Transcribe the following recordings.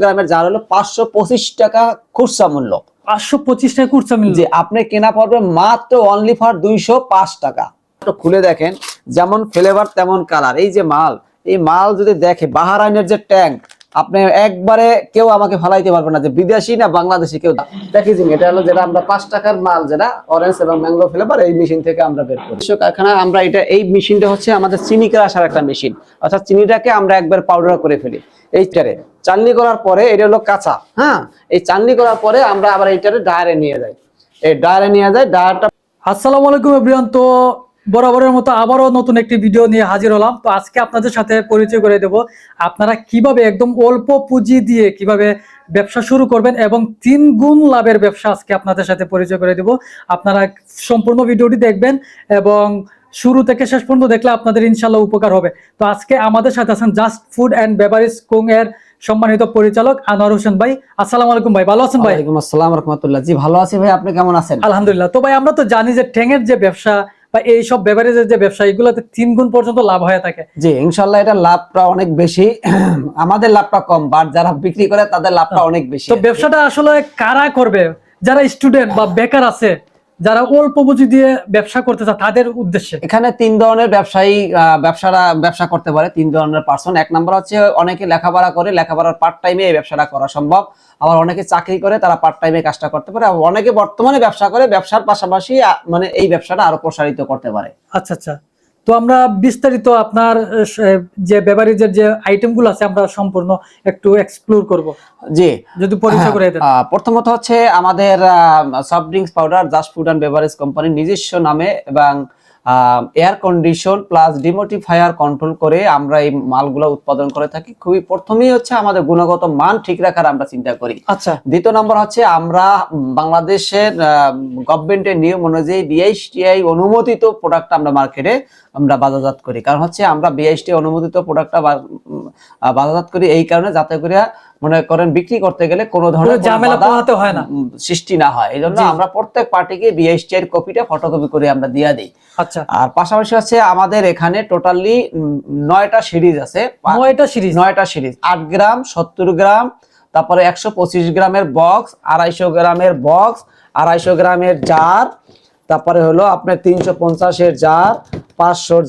গ্রামের যার হলো পাঁচশো পঁচিশ টাকা খুচরা মূল্য। পাঁচশো পঁচিশ টাকা খুচরা মূল্য। যে আপনি কেনা পড়বে মাত্র অনলি ফর দুইশো পাঁচ টাকা। খুলে দেখেন যেমন ফ্লেভার তেমন কালার এই যে মাল এই মাল যদি দেখে বাহারাইনের যে ট্যাঙ্ক আপনি একবারে কেউ আমাকে ফালাইতে পারবে না যে বিদেশি না বাংলাদেশি কেউ যে এটা হলো যেটা আমরা পাঁচ টাকার মাল, যেটা অরেঞ্জ এবং ম্যাঙ্গো ফ্লেভার এই মেশিন থেকে আমরা বের করি। কারখানা, আমরা এটা, এই মেশিনটা হচ্ছে আমাদের চিনি আসার একটা মেশিন অর্থাৎ চিনিটাকে আমরা একবার পাউডার করে ফেলি। এইটারে চালনি করার পরে এটা হলো কাঁচা হ্যাঁ? এই চালনি করার পরে আমরা আবার এইটারে ডায়ারে নিয়ে যাই। এই ডায়ারে নিয়ে যাই ডায়ারটা আসসালামু আলাইকুম এভরিওয়ান। তো বরাবরের মতো আবারও নতুন একটি ভিডিও নিয়ে হাজির হলাম। তো আজকে আপনাদের সাথে পরিচয় করে দেব আপনারা কীভাবে একদম অল্প পুঁজি দিয়ে কীভাবে ব্যবসা শুরু করবেন এবং তিন গুণ লাভের ব্যবসা আজকে আপনাদের সাথে পরিচয় করে দেব। আপনারা সম্পূর্ণ ভিডিওটি দেখবেন এবং শুরু থেকে শেষ পর্যন্ত দেখলে আপনাদের ইনশাল্লাহ উপকার হবে। তো আজকে আমাদের সাথে আছেন জাস্ট ফুড অ্যান্ড বেভারেজ কুং এর সম্মানিত পরিচালক আনোয়ার হোসেন ভাই। আসসালামু আলাইকুম ভাই ভালো আছেন ভাই? আসসালাম রহমতুল্লাহ। জি ভালো আছি ভাই আপনি কেমন আছেন? আলহামদুলিল্লাহ। তো ভাই আমরা তো জানি যে ঠেঙের যে ব্যবসা বা এই সব বেভারেজের যে ব্যবসা এগুলোতে তিন গুণ পর্যন্ত লাভ হয়ে থাকে। জি ইনশাল্লাহ এটা লাভটা অনেক বেশি। আমাদের লাভটা কম বাট যারা বিক্রি করে তাদের লাভটা অনেক বেশি তো ব্যবসাটা আসলে কারা করবে? যারা স্টুডেন্ট বা বেকার আছে যারা অল্প পুঁজি দিয়ে ব্যবসা করতে চায় তাদের উদ্দেশ্যে? এখানে তিন ধরনের ব্যবসায়ী আহ, ব্যবসারা ব্যবসা করতে পারে তিন ধরনের পার্সন এক নম্বর হচ্ছে অনেকে লেখাপড়া করে লেখাপড়ার পার্ট টাইমে এই ব্যবসাটা করা সম্ভব। আবার অনেকে চাকরি করে তারা পার্ট টাইমে কাজটা করতে পারে আবার অনেকে বর্তমানে ব্যবসা করে ব্যবসার পাশাপাশি মানে এই ব্যবসাটা আরও প্রসারিত করতে পারে। আচ্ছা আচ্ছা। তো আমরা বিস্তারিত আপনার যে বেভারেজের যে আইটেমগুলো আছে আমরা সম্পূর্ণ একটু এক্সপ্লোর করব। জি। যদি পরিচয় করে দেন। প্রথমত হচ্ছে আমাদের soft drinks powder Just Food and Beverage company নিজস্ব নামে এবং air condition plus dehumidifier control করে আমরা এই মালগুলো উৎপাদন করে থাকি। খুবই প্রথমেই হচ্ছে আমাদের গুণগত মান ঠিক রাখার আমরা চিন্তা করি। আচ্ছা। দ্বিতীয় নম্বর হচ্ছে আমরা বাংলাদেশের গভর্নমেন্টের নিয়ম অনুযায়ী ডিআইসিআই অনুমোদিত প্রোডাক্ট আমরা মার্কেটে আমরা বাজারজাত করি। কারণ হচ্ছে আমরা বিআইএসটি অনুমোদিত প্রোডাক্টটা বাজারজাত করি এই কারণে যাতে করে মনে করেন বিক্রি করতে গেলে কোনো ধরনের ঝামেলা পোহাতে হয় না। সৃষ্টি না হয়। এই জন্য আমরা প্রত্যেক পার্টিকে বিআইএসটি এর কপিটা ফটোকপি করে আমরা দিয়ে দিই। আচ্ছা। আর পাশাপাশি হচ্ছে আমাদের এখানে টোটালি নয়টা সিরিজ আছে। নয়টা সিরিজ? নয়টা সিরিজ। আট গ্রাম সত্তর গ্রাম তারপরে একশো পঁচিশ গ্রামের বক্স আড়াইশো গ্রামের বক্স আড়াইশো গ্রামের জার তারপরে হলো আপনার তিনশো পঞ্চাশের জার পাঁচশোর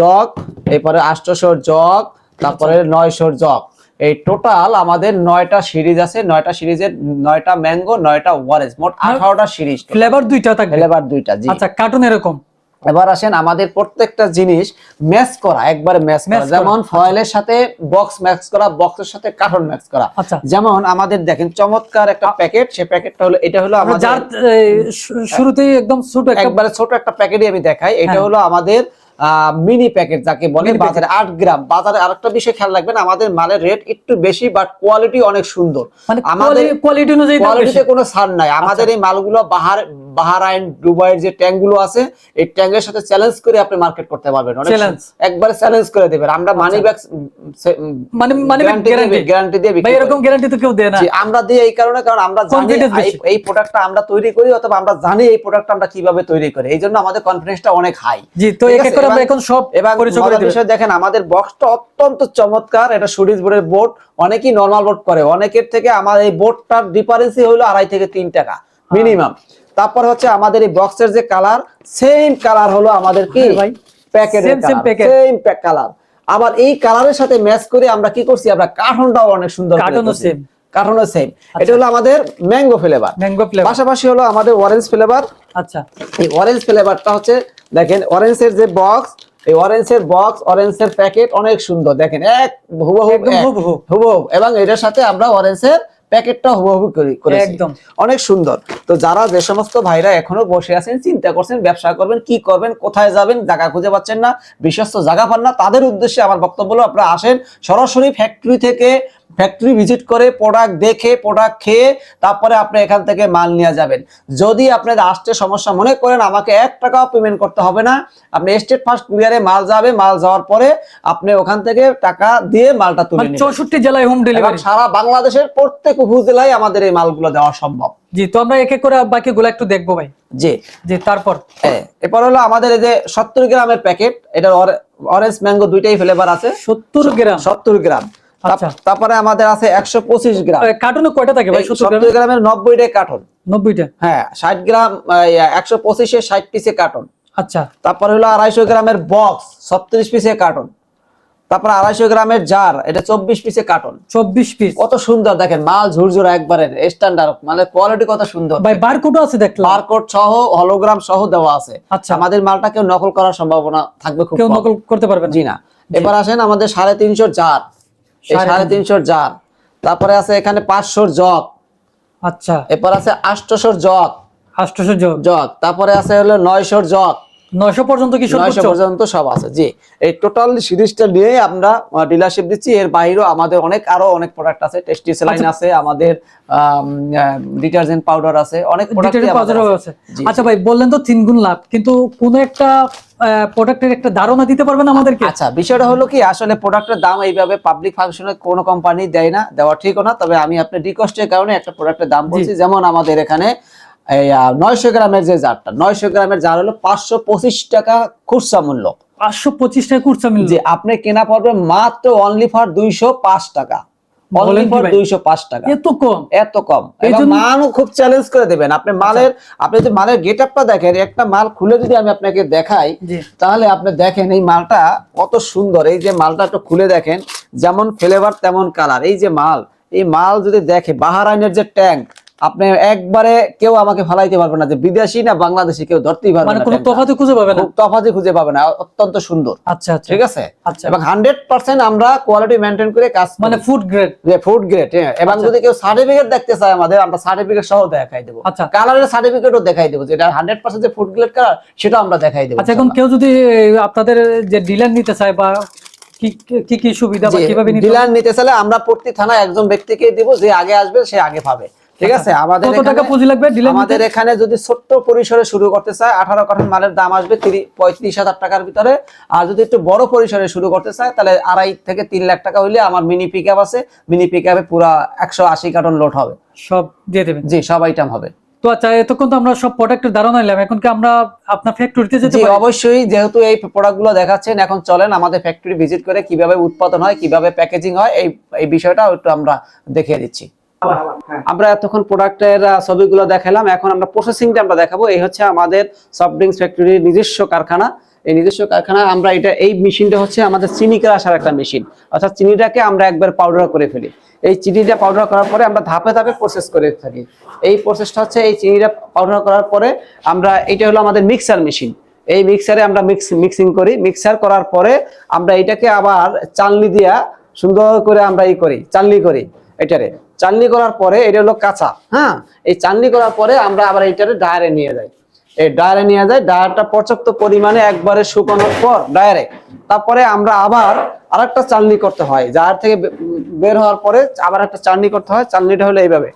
জগ এরপরে আটশোশোর জগ তারপরে নয়শোর জগ এই টোটাল আমাদের নয়টা সিরিজ আছে নয়টা সিরিজের নয়টা ম্যাঙ্গো নয়টা ওয়ারেজ মোট আঠারোটা সিরিজ। ফ্লেভার দুইটা থাকে ফ্লেভার দুইটা জি। আচ্ছা কার্টুন এরকম? এবার আসেন আমাদের প্রত্যেকটা জিনিস ম্যাচ করা একবার ম্যাচ করা। যেমন ফয়েলের সাথে বক্স ম্যাচ করা বক্সের সাথে কার্টন ম্যাচ করা। আচ্ছা। যেমন আমাদের দেখেন চমৎকার একটা প্যাকেট সেই প্যাকেটটা হলো এটা হলো আমাদের শুরুতেই একদম ছোট একটা একবারে ছোট একটা প্যাকেটই আমি দেখাই। এটা হ্যাঁ। হলো আমাদের মিনি প্যাকেট যাকে বলে বাজারে আট গ্রাম। বাজারে আরেকটা বিষয় খেয়াল রাখবেন আমাদের মালের রেট একটু বেশি বাট কোয়ালিটি অনেক সুন্দর। মানে আমাদের কোয়ালিটি অনুযায়ী কোয়ালিটিতে কোনো ছাড় নাই। আমাদের এই মালগুলো বাহার বাহারাইন দুবাইয়ের যে ট্যাঙ্কগুলো আছে এই ট্যাঙ্কের সাথে চ্যালেঞ্জ করে আপনি মার্কেট করতে পারবেন। Challenge। চ্যালেঞ্জ করে দেবেন। আমরা মানি ব্যাগ মানে মানে গ্যারান্টি দিয়ে ভাই এরকম গ্যারান্টি তো কেউ দেয় না। আমরা দিই এই কারণে কারণ আমরা জানি এই- এই প্রোডাক্টটা আমরা তৈরি করি অথবা আমরা জানি এই প্রোডাক্টটা আমরা কীভাবে তৈরি করি। এই জন্য আমাদের কনফিডেন্সটা অনেক হাই জি তো এক এক আমরা এখন সব পরিচয় করে দেখেন আমাদের বক্সটা অত্যন্ত চমৎকার। এটা সুরিজ বোর্ডের বোর্ড অনেকেই নর্মাল বোর্ড করে। অনেকের থেকে আমার এই বোর্ডটার ডিফারেন্সই হলো আড়াই থেকে তিন টাকা হ্যাঁ। মিনিমাম তারপর হচ্ছে আমাদের এই বক্সের যে কালার সেম কালার হলো আমাদের কি? হ্যাঁ। প্যাকেটের সেম কালার আবার এই কালারের সাথে ম্যাচ করে আমরা কি করছি? আমরা কার্টনটাও অনেক সুন্দর same। কার্টনও সেম এটা হলো আমাদের ম্যাঙ্গো ফ্লেভার ম্যাঙ্গো ফ্লেভার পাশাপাশি হলো আমাদের অরেঞ্জ ফ্লেভার আচ্ছা। এই অরেঞ্জ ফ্লেভারটা হচ্ছে দেখেন অরেঞ্জের যে বক্স এই অরেঞ্জের বক্স অরেঞ্জের প্যাকেট অনেক সুন্দর। দেখেন এক হুবহু হুবহু। হুবহু। এবং এটার সাথে আমরা অরেঞ্জের প্যাকেটটা হুবহু করি করেছি। একদম। অনেক সুন্দর। তো যারা যে সমস্ত ভাইরা এখনও বসে আছেন চিন্তা করছেন ব্যবসা করবেন কি করবেন কোথায় যাবেন জায়গা খুঁজে পাচ্ছেন না বিশ্বস্ত জায়গা পান না তাদের উদ্দেশ্যে আমার বক্তব্য হলো আপনারা আসেন সরাসরি ফ্যাক্টরি থেকে ফ্যাক্টরি ভিজিট করে প্রোডাক্ট দেখে প্রোডাক্ট খেয়ে তারপরে আপনি এখান থেকে মাল নিয়ে যাবেন। যদি আপনাদের আসতে সমস্যা মনে করেন আমাকে এক টাকাও পেমেন্ট করতে হবে না। আপনি স্টেট ফার্স্ট কুরিয়ারে মাল যাবে মাল যাওয়ার পরে আপনি ওখান থেকে টাকা দিয়ে মালটা তুলে মানে চৌষট্টি জেলায় হোম ডেলিভারি সারা বাংলাদেশের প্রত্যেক উপজেলায় আমাদের এই মালগুলো দেওয়া সম্ভব। জি তো আমরা এক এক করে বাকিগুলো একটু দেখব ভাই। জি। জি তারপর? এরপর হলো আমাদের এই যে সত্তর গ্রামের প্যাকেট এটার অরেঞ্জ ম্যাঙ্গো দুইটাই ফ্লেভার আছে। সত্তর গ্রাম। সত্তর গ্রাম। তারপরে আমাদের আছে একশো পঁচিশ গ্রাম। কার্টুনে কয়টা থাকে ভাই? সত্তর গ্রামের? নব্বইটাই কার্টন নব্বইটা? হ্যাঁ ষাট গ্রাম একশো পঁচিশে ষাট পিসে কার্টন আচ্ছা। তারপরে হলো আড়াইশো গ্রামের বক্স ছত্রিশ পিসে কার্টন তারপরে আড়াইশো গ্রামের জার এটা চব্বিশ পিসে কার্টন চব্বিশ পিস কত সুন্দর দেখেন মাল ঝুরঝুরা একবারে স্ট্যান্ডার্ড মানে কোয়ালিটি কত সুন্দর। ভাই বারকোডও আছে দেখলাম। বারকোড সহ হলোগ্রাম সহ দেওয়া আছে। আচ্ছা। আমাদের মালটা কেউ নকল করার সম্ভাবনা থাকবে খুব কেউ নকল করতে পারবে জি না। এবার আসেন আমাদের সাড়ে তিনশো জার সাড়ে তিনশোর জার তারপরে আছে এখানে পাঁচশোর জগ। আচ্ছা। এরপর আছে আটশোশোর জগ। আষ্টশোর জগ। জগ। তারপরে আছে হলো নয়শোর জগ। নয়শো পর্যন্ত কি সর্বোচ্চ পর্যন্ত সব আছে জি। এই টোটাল সিরিজটা নিয়ে আমরা ডিলারশিপ দিচ্ছি। এর বাইরেও আমাদের অনেক আরও অনেক প্রোডাক্ট আছে টেস্টি স্যালাইন আচ্ছা। আছে আমাদের ডিটারজেন্ট পাউডার আছে অনেক প্রোডাক্ট আছে। আচ্ছা ভাই বললেন তো তিন গুণ লাভ কিন্তু কোন একটা প্রোডাক্টের একটা ধারণা দিতে পারবেন আমাদেরকে? আচ্ছা বিষয়টা হলো কি আসলে প্রোডাক্টের দাম এইভাবে পাবলিক ফাংশনে কোনো কোম্পানি দেয় না দেওয়া ঠিকও না তবে আমি আপনার ডিকস্টের কারণে একটা প্রোডাক্টের দাম বলছি। যেমন আমাদের এখানে এই নয়শো গ্রামের যে জারটা নয়শো গ্রামের জার হলো পাঁচশো পঁচিশ টাকা খুচরা মূল্য। পাঁচশো পঁচিশ টাকা কুরসা মিল যে আপনি কেনা পড়বে মাত্র অনলি ফর দুইশো পাঁচ টাকা। এত কম? এত কম। মানও খুব চ্যালেঞ্জ করে দেবেন। আপনি মালের আপনি যদি মালের গেট আপটা দেখেন একটা মাল খুলে যদি আমি আপনাকে দেখাই তাহলে আপনি দেখেন এই মালটা কত সুন্দর। এই যে মালটা একটু খুলে দেখেন যেমন ফ্লেভার তেমন কালার এই যে মাল এই মাল যদি দেখে বাহারাইনের যে ট্যাঙ্ক আপনি একবারে কেউ আমাকে ফালাইতে পারবে না যে বিদেশি না বাংলাদেশি কেউ ধরতেই পারবে মানে না কোনো তফাতে খুঁজে পাবে না? তফাতে খুঁজে পাবে না অত্যন্ত সুন্দর। আচ্ছা আচ্ছা। ঠিক আছে? আচ্ছা। এবং হান্ড্রেড পার্সেন্ট আমরা কোয়ালিটি মেনটেন করে কাজ মানে ফুড গ্রেড যে ফুড গ্রেড এবং আচ্ছা। যদি কেউ সার্টিফিকেট দেখতে চায় আমাদের আমরা সার্টিফিকেট সহ দেখাই দেবো। আচ্ছা। কালারের সার্টিফিকেটও দেখাই দেবো যেটা হান্ড্রেড পার্সেন্ট যে ফুড গ্রেড কালার সেটা আমরা দেখাই দেবো আচ্ছা এখন কেউ যদি আপনাদের যে ডিলার নিতে চায় বা কি কি সুবিধা বা কীভাবে নিতে ডিলার নিতে চাইলে আমরা প্রতি থানায় একজন ব্যক্তিকে দিব যে আগে আসবে সে আগে পাবে। ঠিক আছে? আমাদের। কত টাকা পুঁজি লাগবে? আমাদের এখানে যদি ছোট্ট পরিসরে শুরু করতে চায় আঠারো কাঠার মালের দাম আসবে তিরি- পঁয়ত্রিশ হাজার টাকার ভিতরে। আর যদি একটু বড় পরিসরে শুরু করতে চায় তাহলে আড়াই থেকে তিন লাখ টাকা হইলে আমার মিনি পিক আছে। মিনি পিক আপে পুরা একশো আশি কার্টন লোড হবে। সব দিয়ে দেবেন? জি সব আইটেম হবে। তো আচ্ছা এতক্ষণ তো আমরা সব প্রোডাক্টের ধারণা নিলাম। এখন কি আমরা আপনার ফ্যাক্টরিতে যেতে পারি? অবশ্যই। যেহেতু এই প্রোডাক্টগুলো দেখাচ্ছেন এখন চলেন আমাদের ফ্যাক্টরি ভিজিট করে কীভাবে উৎপাদন হয় কীভাবে প্যাকেজিং হয় এই এই বিষয়টা একটু আমরা দেখিয়ে দিচ্ছি। আমরা এতক্ষণ প্রোডাক্টের ছবিগুলো দেখালাম। এখন আমরা প্রসেসিংটা আমরা দেখাবো। এই হচ্ছে আমাদের সফট ড্রিঙ্কস ফ্যাক্টরির নিজস্ব কারখানা। এই নিজস্ব কারখানা, আমরা এটা, এই মেশিনটা হচ্ছে আমাদের চিনি আসার একটা মেশিন অর্থাৎ চিনিটাকে আমরা একবার পাউডার করে ফেলি। এই চিনিটা পাউডার করার পরে আমরা ধাপে ধাপে প্রসেস করে থাকি। এই প্রসেসটা হচ্ছে, এই চিনিটা পাউডার করার পরে আমরা এটা হলো আমাদের মিক্সার মেশিন এই মিক্সারে আমরা মিক্স করি। মিক্সার করার পরে আমরা এটাকে আবার চালনি দিয়া সুন্দর করে আমরা ই করি, চালনি করি। এটারে। চালনি করার পরে এটা হলো কাঁচা হ্যাঁ? এই চালনি করার পরে আমরা আবার এটারে ডায়ারে নিয়ে যাই। এই ডায়ারে নিয়ে যাই ডায়ারটা পর্যাপ্ত পরিমাণে একবারে শুকানোর পর ডায়ারে তারপরে আমরা আবার আর একটা চালনি করতে হয়। যার থেকে বের হওয়ার পরে আবার একটা চালনি করতে হয়। চালনিটা হলো এইভাবে।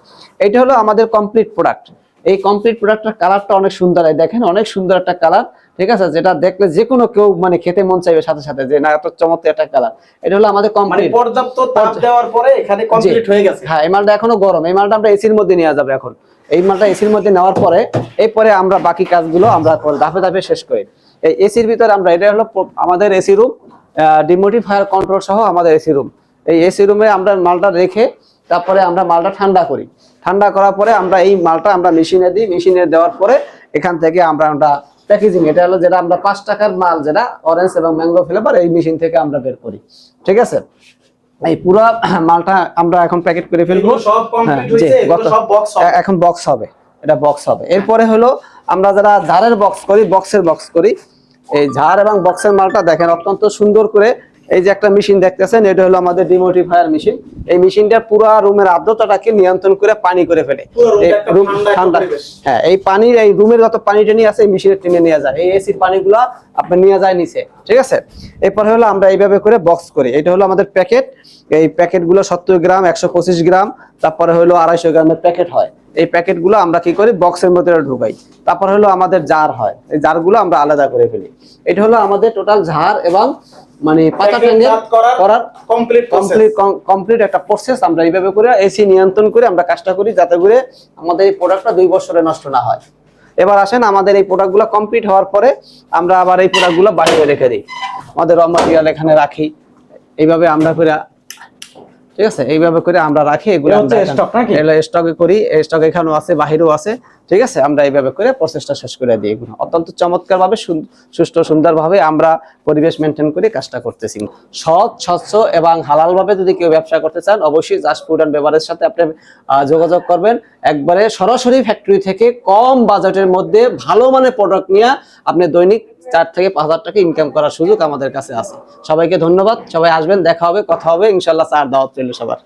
এটা হলো আমাদের কমপ্লিট প্রোডাক্ট এই কমপ্লিট প্রোডাক্টের কালারটা অনেক সুন্দর দেখেন অনেক সুন্দর একটা কালার ঠিক আছে? যেটা দেখলে যে কোনো কেউ মানে খেতে মন চাইবে সাথে সাথে যে না এত চমৎকার একটা কালার এটা হলো আমাদের মানে কমপ্লিট পর্যাপ্ত তাপ দেওয়ার পরে এখানে কমপ্লিট হয়ে গেছে। হ্যাঁ এই মালটা এখনও গরম। এই মালটা আমরা এসির মধ্যে নিয়ে যাবে এখন। এই মালটা এসির মধ্যে নেওয়ার পরে এরপরে আমরা বাকি কাজগুলো আমরা ধাপে ধাপে শেষ করি। এই এসির ভিতরে আমরা এটা হলো আমাদের এসি রুম ডিমোটিফায়ার কন্ট্রোল সহ আমাদের এসি রুম। এই এসি রুমে আমরা মালটা রেখে তারপরে আমরা মালটা ঠান্ডা করি। ঠান্ডা করার পরে আমরা এই মালটা আমরা মেশিনে দিই মেশিনে দেওয়ার পরে এখান থেকে আমরা আমরা প্যাকেজিং এটা হলো যেটা আমরা পাঁচ টাকার মাল যেটা অরেঞ্জ এবং ম্যাঙ্গো ফ্লেভার এই মেশিন থেকে আমরা বের করি। ঠিক আছে? এই পুরো মালটা আমরা এখন প্যাকেট করে ফেলব। হ্যাঁ, এখন বক্স হবে এটা বক্স হবে। এরপরে হলো আমরা যারা ঝাড়ের বক্স করি বক্সের বক্স করি এই ঝাড় এবং বক্সের মালটা দেখেন অত্যন্ত সুন্দর করে এই যে একটা মেশিন দেখতেছেন এটা হলো আমাদের ডিমোটিফায়ার মেশিন। এই মেশিনটা পুরো রুমের আর্দ্রতাটাকে নিয়ন্ত্রণ করে পানি করে ফেলে। ঠান্ডা। হ্যাঁ এই পানির এই রুমের যত পানি টেনে আছে এই মেশিনে টেনে নিয়ে যায়। এই এসির পানিগুলো আপনার নিয়ে যায় নিচে ঠিক আছে? এরপর হলো আমরা এইভাবে করে বক্স করি। এটা হলো আমাদের প্যাকেট। এই প্যাকেটগুলো সত্তর গ্রাম একশো পঁচিশ গ্রাম তারপরে হলো আড়াইশো গ্রামের প্যাকেট হয়। এই প্যাকেটগুলো আমরা কি করি? বক্সের মধ্যে ঢুকাই। তারপর হলো আমাদের জার হয়। এই জারগুলো আমরা আলাদা করে ফেলি। এটা হলো আমাদের টোটাল ঝাড় এবং মানে পাতা করার কমপ্লিট কমপ্লিট কমপ্লিট একটা প্রসেস আমরা এইভাবে করে এসি নিয়ন্ত্রণ করে আমরা কাজটা করি যাতে করে আমাদের এই প্রোডাক্টটা দুই বছরে নষ্ট না হয়। এবার আসেন আমাদের এই প্রোডাক্টগুলো কমপ্লিট হওয়ার পরে আমরা আবার এই প্রোডাক্টগুলো বাইরে রেখে দিই। আমাদের র মাটেরিয়াল এখানে রাখি। এইভাবে আমরা করে ঠিক আছে? এইভাবে করে আমরা রাখি। এগুলো নাকি? স্টকে করি। স্টক এখানেও আছে বাহিরেও আছে। ঠিক আছে? আমরা এইভাবে করে প্রসেসটা শেষ করে দিই। এগুলো অত্যন্ত চমৎকার ভাবে সুষ্ঠু সুন্দর ভাবে আমরা পরিবেশ মেনটেন করে কাজটা করতেছি। সৎ, স্বচ্ছ এবং হালাল ভাবে যদি কেউ ব্যবসা করতে চান, অবশ্যই জাস্ট ফুড অ্যান্ড বেভারের সাথে আপনি যোগাযোগ করবেন। একবারে সরাসরি ফ্যাক্টরি থেকে কম বাজেটের মধ্যে ভালো মানের প্রোডাক্ট নিয়ে আপনি দৈনিক চার থেকে পাঁচ হাজার টাকা ইনকাম করার সুযোগ আমাদের কাছে আছে। সবাইকে ধন্যবাদ। সবাই আসবেন, দেখা হবে, কথা হবে। ইনশাল্লাহ চার দাওয়াত রইল সবার।